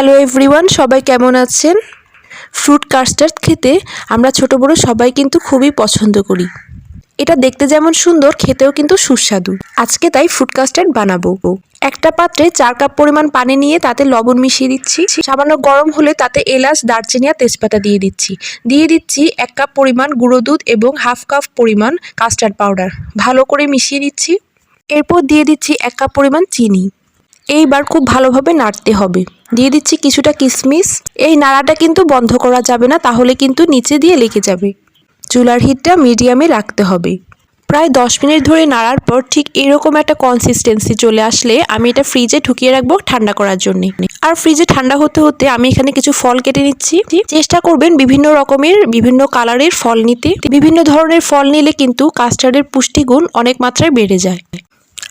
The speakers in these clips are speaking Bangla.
হ্যালো এভরিওয়ান, সবাই কেমন আছেন? ফ্রুট কাস্টার্ড খেতে আমরা ছোট বড় সবাই কিন্তু খুবই পছন্দ করি। এটা দেখতে যেমন সুন্দর, খেতেও কিন্তু সুস্বাদু। আজকে তাই ফ্রুট কাস্টার্ড বানাবো। একটা পাত্রে চার কাপ পরিমাণ পানি নিয়ে তাতে লবণ মিশিয়ে দিচ্ছি। সামান্য গরম হলে তাতে এলাচ, দারচিনি আর তেজপাতা দিয়ে দিচ্ছি। দিয়ে দিচ্ছি এক কাপ পরিমাণ গুঁড়ো দুধ এবং হাফ কাপ পরিমাণ কাস্টার্ড পাউডার। ভালো করে মিশিয়ে দিচ্ছি। এরপর দিয়ে দিচ্ছি এক কাপ পরিমাণ চিনি। এইবার খুব ভালোভাবে নাড়তে হবে। দিয়ে দিচ্ছি কিছুটা কিশমিশ এই নাড়াটা কিন্তু বন্ধ করা যাবে না, তাহলে কিন্তু নিচে দিয়ে লেগে যাবে। চুলার হিটটা মিডিয়ামে রাখতে হবে। প্রায় দশ মিনিট ধরে নাড়ার পর ঠিক এরকম একটা কনসিস্টেন্সি চলে আসলে আমি এটা ফ্রিজে ঢুকিয়ে রাখব ঠান্ডা করার জন্য। আর ফ্রিজে ঠান্ডা হতে হতে আমি এখানে কিছু ফল কেটে নিচ্ছি। চেষ্টা করবেন বিভিন্ন রকমের, বিভিন্ন কালারের ফল নিতে। বিভিন্ন ধরনের ফল নিলে কিন্তু কাস্টার্ডের পুষ্টিগুণ অনেক মাত্রায় বেড়ে যায়।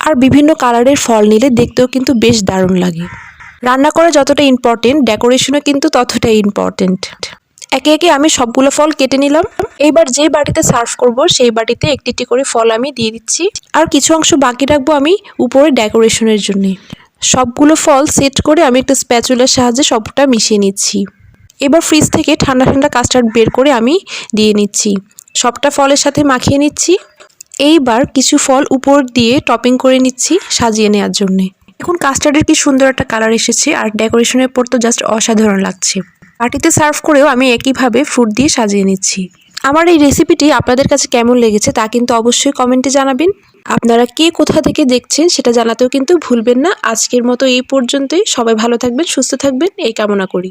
আর বিভিন্ন কালারের ফল নিলে দেখতেও কিন্তু বেশ দারুণ লাগে। রান্না করা যতটা ইম্পর্টেন্ট ডেকোরেশনও কিন্তু ততটাই ইম্পর্টেন্ট একে একে আমি সবগুলো ফল কেটে নিলাম। এইবার যে বাটিতে সার্ভ করব, সেই বাটিতে একটি একটি করে ফল আমি দিয়ে দিচ্ছি। আর কিছু অংশ বাকি রাখব আমি উপরে ডেকোরেশনের জন্য। সবগুলো ফল সেট করে আমি একটা স্প্যাচুলার সাহায্যে সবটা মিশিয়ে নিচ্ছি। এবার ফ্রিজ থেকে ঠান্ডা ঠান্ডা কাস্টার্ড বের করে আমি দিয়ে নিচ্ছি। সবটা ফলের সাথে মাখিয়ে নিচ্ছি। এইবার কিছু ফল উপর দিয়ে টপিং করে নিচ্ছি সাজিয়ে নেওয়ার জন্যে। এখন কাস্টার্ডের কি সুন্দর একটা কালার এসেছে আর ডেকোরেশনের পর তো জাস্ট অসাধারণ লাগছে। পার্টিতে সার্ভ করেও আমি একইভাবে ফ্রুট দিয়ে সাজিয়ে নিচ্ছি। আমার এই রেসিপিটি আপনাদের কাছে কেমন লেগেছে তা কিন্তু অবশ্যই কমেন্টে জানাবেন। আপনারা কে কোথা থেকে দেখছেন সেটা জানাতেও কিন্তু ভুলবেন না। আজকের মতো এই পর্যন্তই। সবাই ভালো থাকবেন, সুস্থ থাকবেন। এই কামনা করি।